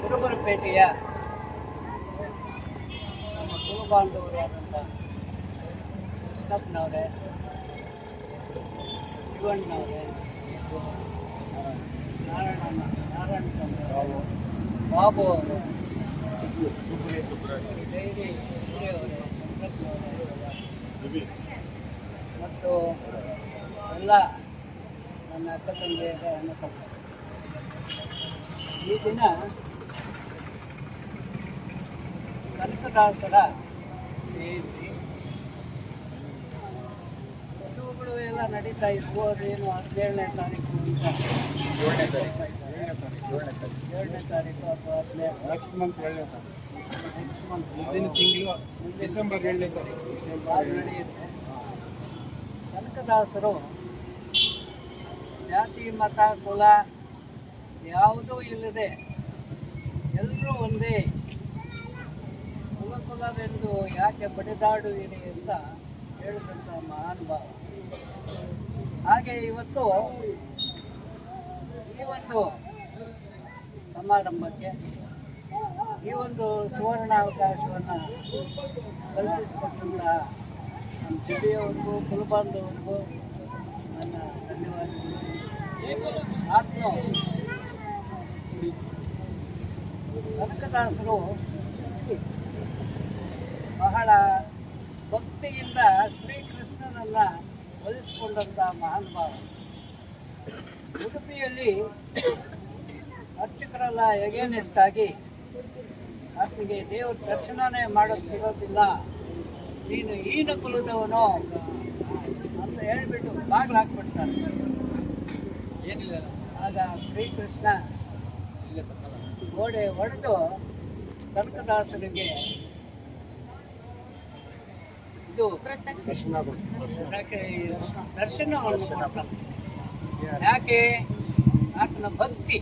ಕುರುಬರಪೇಟೆಯ ನಮ್ಮ ಕುರು ಬಾಂಧವರು ಆದಂಥ ಕೃಷ್ಣಪ್ಪನವರೇ ಶಿವಣ್ಣನವರೇ ನಾರಾಯಣ ನಾರಾಯಣ ಸ್ವಾಮಿ ಅವರು ಬಾಬು ಅವರು ಡೈರಿ ಹಿರಿಯವರೇ ಸಂಪ್ರಜ್ಞವರೇ ಮತ್ತು ಎಲ್ಲ ನನ್ನ ಅಕ್ಕ ತಂದೆಯರ ಅನ್ನ ತಮ್ಮ ಈ ದಿನ ಕನಕದಾಸರ ಜಯಂತಿ ಉತ್ಸವಗಳು ಎಲ್ಲ ನಡೀತಾ ಇದ್ವು ಅದೇನು ಹದಿನೇಳನೇ ತಾರೀಕು ಅಂತ. ಏಳನೇ ತಾರೀಕು. ಏಳನೇ ತಾರೀಕು ಏಳನೇ ತಾರೀಕು. ಅಥವಾ ಹದಿನೇಳು ನೆಕ್ಸ್ಟ್ ಮಂತ್ ಏಳನೇ ತಾರೀಕು. ನೆಕ್ಸ್ಟ್ ಮಂತ್ ಮುಂದಿನ ತಿಂಗಳು ಡಿಸೆಂಬರ್ ಏಳನೇ ತಾರೀಕು. ಡಿಸೆಂಬರ್ ನಡೆಯುತ್ತೆ. ಕನಕದಾಸರು ಜಾತಿ, ಮತ, ಕುಲ ಯಾವುದೂ ಇಲ್ಲದೆ ಎಲ್ಲರೂ ಒಂದೇ. ಕುಲ ಕುಲವೆಂದು ಯಾಕೆ ಬಡಿದಾಡುವಿರಿ ಅಂತ ಹೇಳಿದಂಥ ಮಹಾನುಭಾವ ಹಾಗೆ ಇವತ್ತು ಈ ಒಂದು ಸಮಾರಂಭಕ್ಕೆ ಈ ಒಂದು ಸುವರ್ಣಾವಕಾಶವನ್ನು ಕಲ್ಪಿಸಿಕೊಟ್ಟಂತಹ ನಮ್ಮ ಜಿಲ್ಲೆಯವರಿಗೂ ಕುಲಬಾಂಧವರಿಗೂ ನನ್ನ ಧನ್ಯವಾದಗಳು. ಕನಕದಾಸರು ಬಹಳ ಭಕ್ತಿಯಿಂದ ಶ್ರೀಕೃಷ್ಣನನ್ನ ಒಲಿಸಿಕೊಂಡಂಥ ಮಹಾನುಭಾವ ಉಡುಪಿಯಲ್ಲಿ ಅರ್ಚಕರೆಲ್ಲ ಎಗೇನೆಸ್ಟ್ ಆಗಿ ಆತನಿಗೆ ದೇವ್ರ ದರ್ಶನನೇ ಮಾಡೋಕ್ಕಿರೋದಿಲ್ಲ ನೀನು ಈನ ಕುಲದವನು ಅಂತ ಹೇಳ್ಬಿಟ್ಟು ಬಾಗಿಲು ಹಾಕ್ಬಿಡ್ತಾರೆ. ಆಗ ಶ್ರೀಕೃಷ್ಣ ಗೋಡೆ ಹೊಡೆದು ಕನಕದಾಸರಿಗೆ ಇದು ದರ್ಶನವನ್ನು ಕೊಡ್ತಾನೆ ಯಾಕೆ ಆತನ ಭಕ್ತಿ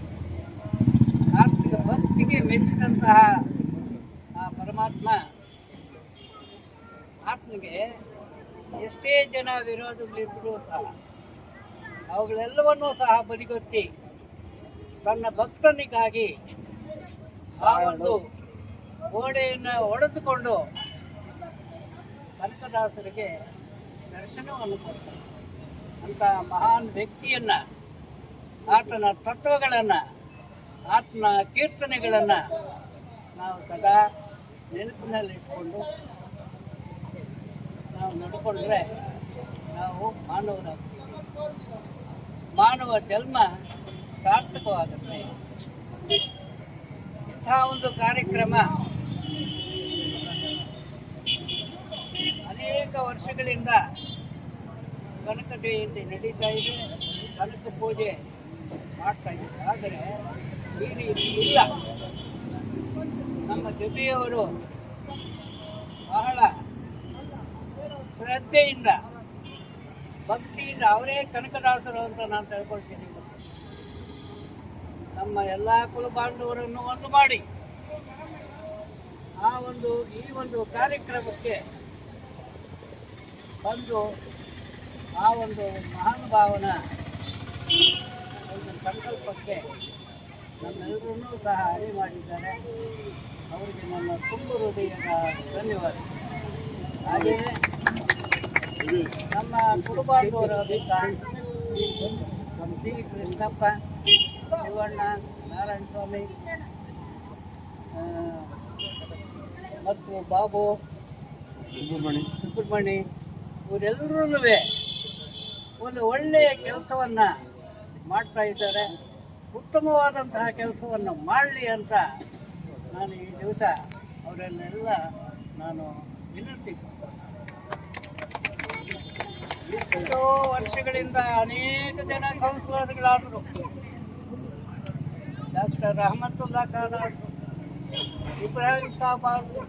ಆತನ ಭಕ್ತಿಗೆ ಮೆಚ್ಚಿದಂತಹ ಆ ಪರಮಾತ್ಮ ಆತನಿಗೆ ಎಷ್ಟೇ ಜನ ವಿರೋಧಗಳಿದ್ರೂ ಸಹ ಅವುಗಳೆಲ್ಲವನ್ನೂ ಸಹ ಬದಿಗೊತ್ತಿ ತನ್ನ ಭಕ್ತನಿಗಾಗಿ ಆ ಒಂದು ಗೋಡೆಯನ್ನು ಒಡೆದುಕೊಂಡು ಕನಕದಾಸರಿಗೆ ದರ್ಶನವನ್ನು ಕೊಡ್ತಾರೆ. ಅಂತ ಮಹಾನ್ ವ್ಯಕ್ತಿಯನ್ನ ಆತನ ತತ್ವಗಳನ್ನು ಆತನ ಕೀರ್ತನೆಗಳನ್ನು ನಾವು ಸದಾ ನೆನಪಿನಲ್ಲಿಟ್ಕೊಂಡು ನಾವು ನಡ್ಕೊಂಡ್ರೆ ನಾವು ಮಾನವರಾಗ್ತೀವಿ. ಮಾನವ ಜನ್ಮ ಸಾರ್ಥಕವಾಗುತ್ತೆ ಇಂಥ ಒಂದು ಕಾರ್ಯಕ್ರಮ ಅನೇಕ ವರ್ಷಗಳಿಂದ ಕನಕ ಜಯಂತಿ ನಡೀತಾ ಇದೆ. ಕನಕ ಪೂಜೆ ಮಾಡ್ತಾ ಇದ್ದಾರೆ. ಆದರೆ ಈ ರೀತಿ ಇಲ್ಲ. ನಮ್ಮ ಜೊತೆಯವರು ಬಹಳ ಶ್ರದ್ಧೆಯಿಂದ ಭಕ್ತಿಯಿಂದ ಅವರೇ ಕನಕದಾಸರು ಅಂತ ನಾನು ತಿಳ್ಕೊಳ್ತೀನಿ. ನಮ್ಮ ಎಲ್ಲ ಕುಲ ಬಾಂಧವರನ್ನು ಒಂದು ಮಾಡಿ. ಆ ಒಂದು, ಈ ಒಂದು ಕಾರ್ಯಕ್ರಮಕ್ಕೆ ಬಂದು ಆ ಒಂದು ಮಹಾನುಭಾವನ ಒಂದು ಸಂಕಲ್ಪಕ್ಕೆ ನಮ್ಮೆಲ್ಲರನ್ನೂ ಸಹ ಅರಿ ಮಾಡಿದ್ದಾರೆ. ಅವರಿಗೆ ನನ್ನ ತುಂಬ ಹೃದಯದ ಧನ್ಯವಾದ. ಹಾಗೆಯೇ ನಮ್ಮ ನಮ್ಮ ಸಿ ಕೃಷ್ಣಪ್ಪ ಶಿವಣ್ಣ ನಾರಾಯಣ ಸ್ವಾಮಿ ಮತ್ತು ಬಾಬು ಸುಬ್ರಹ್ಮಣಿ ಸುಬ್ರಹ್ಮಣಿ ಇವರೆಲ್ಲರೂ ಒಂದು ಒಳ್ಳೆಯ ಕೆಲಸವನ್ನು ಮಾಡ್ತಾ ಇದ್ದಾರೆ. ಉತ್ತಮವಾದಂತಹ ಕೆಲಸವನ್ನು ಮಾಡಲಿ ಅಂತ ನಾನು ಈ ದಿವಸ ಅವರನ್ನೆಲ್ಲ ನಾನು ವಿನಂತಿಸ್ತೀನಿ ಎಷ್ಟೋ ವರ್ಷಗಳಿಂದ ಅನೇಕ ಜನ ಕೌನ್ಸಿಲರ್ಗಳಾದರು ಡಾಕ್ಟರ್ ರಹಮತುಲ್ಲಾ ಖಾನ್ ಆದರು ಇಬ್ರಾಹಿಂ ಸಾಬ್ ಆದರು.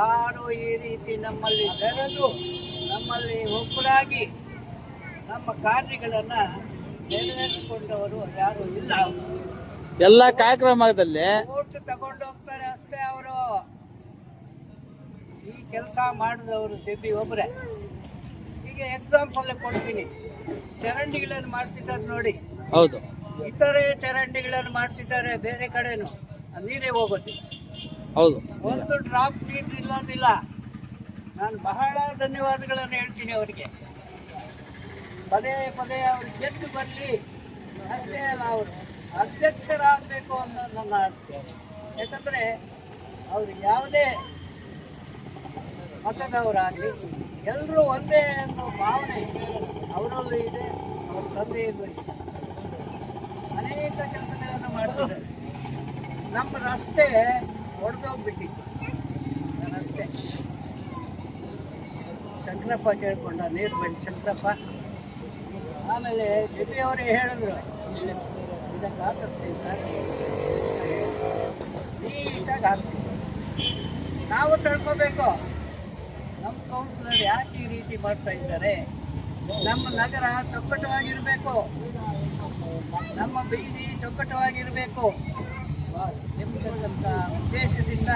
ಯಾರು ಈ ರೀತಿ ನಮ್ಮಲ್ಲಿ ಬೆರೆದು ನಮ್ಮಲ್ಲಿ ಒಬ್ಬರಾಗಿ ನಮ್ಮ ಕಾರ್ಯಗಳನ್ನು ನೆರವೇರಿಸಿಕೊಂಡವರು ಯಾರು ಇಲ್ಲ. ಎಲ್ಲ ಕಾರ್ಯಕ್ರಮದಲ್ಲಿ ಓಟ್ ತಗೊಂಡು ಹೋಗ್ತಾರೆ ಅಷ್ಟೇ ಅವರು. ಈ ಕೆಲಸ ಮಾಡಿದವರು ದೇವಿ ಒಬ್ಬರೇ ನಿಮಗೆ ಎಕ್ಸಾಂಪಲ್ ಕೊಡ್ತೀನಿ. ಚರಂಡಿಗಳನ್ನು ಮಾಡಿಸಿದ್ದಾರೆ ನೋಡಿ. ಹೌದು. ಇತರೆ ಚರಂಡಿಗಳನ್ನು ಮಾಡಿಸಿದ್ದಾರೆ ಬೇರೆ ಕಡೆನೂ. ನೀರೇ ಹೋಗುತ್ತೆ ಹೌದು. ಒಂದು ಡ್ರಾಪ್ ನೀರು ನಿಲ್ಲೋದಿಲ್ಲ ನಾನು ಬಹಳ ಧನ್ಯವಾದಗಳನ್ನು ಹೇಳ್ತೀನಿ ಅವರಿಗೆ. ಪದೇ ಪದೇ ಅವರು ಗೆದ್ದು ಬರಲಿ. ಅಷ್ಟೇ ಅಲ್ಲ ಅವರು ಅಧ್ಯಕ್ಷರಾಗಬೇಕು ಅನ್ನೋ ನನ್ನ ಆಸೆ. ಯಾಕಂದರೆ ಅವರು ಯಾವುದೇ ಮತದವರಾಗಲಿ ಎಲ್ಲರೂ ಒಂದೇ ಅನ್ನೋ ಭಾವನೆ ಅವರಲ್ಲೂ ಇದೆ, ಅವ್ರ ತಂದೆ ಇದೆ. ಅನೇಕ ಕೆಲಸಗಳನ್ನು ಮಾಡ್ತಿದ್ದಾರೆ. ನಮ್ಮ ರಸ್ತೆ ಒಡೆದೋಗ್ಬಿಟ್ಟಿತ್ತು. ರಸ್ತೆ. ಶಂಕರಪ್ಪ ಕೇಳ್ಕೊಂಡ, ನೀರು ಬಂದು ಶಂಕರಪ್ಪ. ಆಮೇಲೆ ಜೊತೆಯವರೇ ಹೇಳಿದ್ರು, ಇದಕ್ಕೆ ಹಾಕಿಸ್ತೀವಿ ಸರ್ ನೀಟಾಗಿ ಹಾಕ್ತೀವಿ. ನಾವು ತಿಳ್ಕೋಬೇಕು ನಮ್ಮ ಕೌನ್ಸಿಲರ್ ಯಾಕೆ ಈ ರೀತಿ ಮಾಡ್ತಾ ಇದ್ದಾರೆ? ನಮ್ಮ ನಗರ ಚೊಕ್ಕಟವಾಗಿರಬೇಕು. ನಮ್ಮ ಬೀದಿ ಚೊಕ್ಕಟವಾಗಿರಬೇಕು. ಎಂಬತಕ್ಕಂಥ ಉದ್ದೇಶದಿಂದ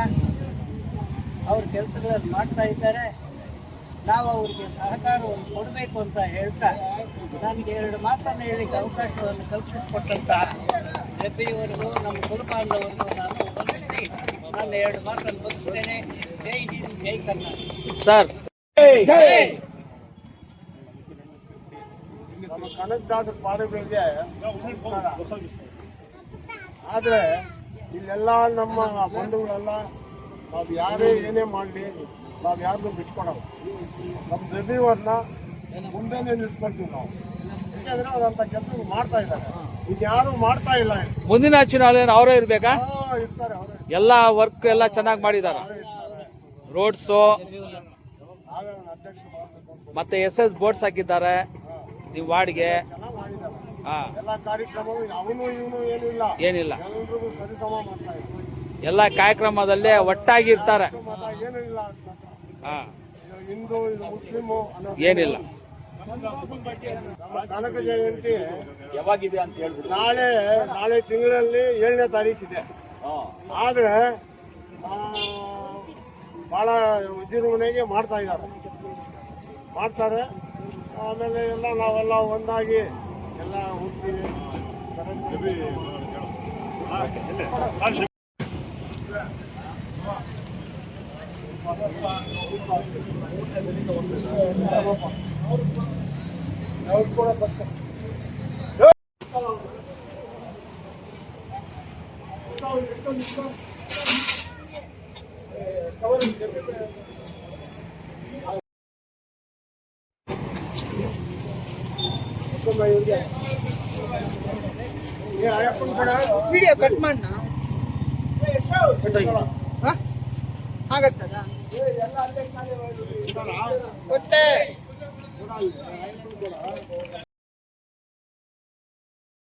ಅವ್ರ ಕೆಲಸಗಳನ್ನು ಮಾಡ್ತಾ ಇದ್ದಾರೆ. ನಾವು ಅವರಿಗೆ ಸಹಕಾರವನ್ನು ಕೊಡಬೇಕು ಅಂತ ಹೇಳ್ತಾ ನನಗೆ ಎರಡು ಮಾತನ್ನು ಹೇಳಿಕ್ಕೆ ಅವಕಾಶವನ್ನು ಕಲ್ಪಿಸಿಕೊಟ್ಟಂತ ರೆಬ್ಬಿಯವರಿಗೂ ನಮ್ಮ ವಂದಿಸಿ ನಾನು ಎರಡು ಮಾತ್ರ ಮುಗಿಸ್ತೇನೆ ಜೈ ಹಿಂದ್ ಜೈ ಕರ್ನಾಟಕ. ಸರ್. ನಮ್ಮ ಕನಕದಾಸರ ಪಾದಗಳಿಗೆ ಆದರೆ ಇಲ್ಲೆಲ್ಲ ನಮ್ಮ ಬಂಧುಗಳೆಲ್ಲ ನಾವು ಯಾರೇ ಏನೇ ಮಾಡಲಿ ನಾವು ಯಾರನ್ನೂ ಬಿಟ್ಕೊಡಲ್ಲ. ನಮ್ಮ ಜಮೀವನ್ನ ಮುಂದೆ ನಿಲ್ಲಿಸ್ಕೊಳ್ತೀವಿ ನಾವು. ಯಾಕೆಂದ್ರೆ ಅವ್ರಂಥ ಕೆಲಸ ಮಾಡ್ತಾ ಇದ್ದಾರೆ. ಇನ್ಯಾರು ಮಾಡ್ತಾ ಇಲ್ಲ. ಮುಂದಿನ ಚುನಾವಣೆ ಅವರೇ ಇರ್ಬೇಕಾ? ಎಲ್ಲ ವರ್ಕ್ ಎಲ್ಲ ಚೆನ್ನಾಗಿ ಮಾಡಿದ್ದಾರೆ ರೋಡ್ಸು ಮತ್ತೆ ಎಸ್ ಎಸ್ ಬೋರ್ಡ್ಸ್ ಹಾಕಿದ್ದಾರೆ. ನೀವು ವಾರ್ಡ್ಗೆ. ಏನಿಲ್ಲ. ಎಲ್ಲ ಕಾರ್ಯಕ್ರಮದಲ್ಲೇ ಒಟ್ಟಾಗಿರ್ತಾರೆ ಇರ್ತಾರೆ. ಏನೂ ಇಲ್ಲ ಅಂತ ಹಾ. ಹಿಂದೂ ಇದು ಮುಸ್ಲಿಮು ಏನಿಲ್ಲ. ಕನಕ ಜಯಂತಿ ಯಾವಾಗಿದೆ ಅಂತ ಹೇಳ್ಬಿಟ್ಟು ನಾಳೆ ನಾಳೆ ತಿಂಗಳಲ್ಲಿ ಏಳನೇ ತಾರೀಕಿದೆ ಆದರೆ ಭಾಳ ವಿಜೃಂಭಣೆಗೆ ಮಾಡ್ತಾ ಇದ್ದಾರೆ. ಮಾಡ್ತಾರೆ. ಆಮೇಲೆ ಎಲ್ಲ ನಾವೆಲ್ಲ ಒಂದಾಗಿ ಎಲ್ಲ ಹೋಗ್ತೀವಿ. ಅವ್ರು ಕೂಡ ಬರ್ತಾರೆ ವಿಡಿಯೋ ಕಟ್ ಮಾಡ ಆಗತ್ತದ ಕೊಟ್ಟೆ